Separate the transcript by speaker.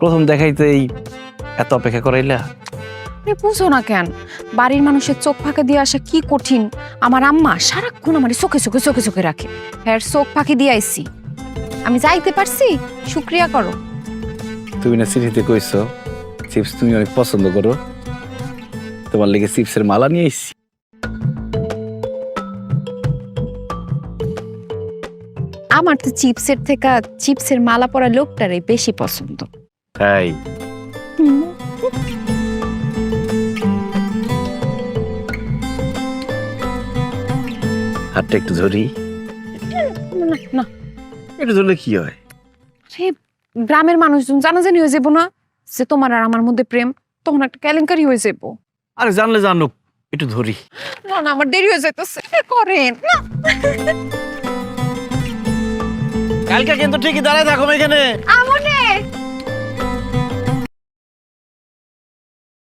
Speaker 1: প্রথম দেখাইতেই এত অপেক্ষা করাইলা?
Speaker 2: বুঝো না কেন বাড়ির মানুষের চোখ ফাঁকে দিয়ে আসা কি কঠিন? আমার আম্মা সারাক্ষণ আমার চোখে চোখে চোখে চোখে রাখে। হ্যাঁ চোখ ফাঁকে দিয়ে আইছি। আমি যাইতে পারছি? শুক্রিয়া করো।
Speaker 1: তুমি না চিঠিতে কইছো চিপস তুমি অনেক পছন্দ করো। তোমার লেগে চিপসের মালা নিয়ে এসছি
Speaker 2: আমার তো চিপসের থেকে চিপসের মালা পরা লোকটারে বেশি পছন্দ।
Speaker 1: তাই। হাতটা একটু ধরি।
Speaker 2: না না।
Speaker 1: একটু ধরলে কি হয়?
Speaker 2: সে গ্রামের মানুষজন জানাজানি হয়ে যাব না যে তোমার আর আমার মধ্যে প্রেম তখন একটা কেলেঙ্কারি হয়ে যাব।
Speaker 1: আরে জানলে জানুক একটু ধরি।
Speaker 2: না না আমার দেরি হয়ে যাইতেছে। করেন না।
Speaker 1: কালকে কিন্তু ঠিকই দাঁড়ায় থাকো এখানে।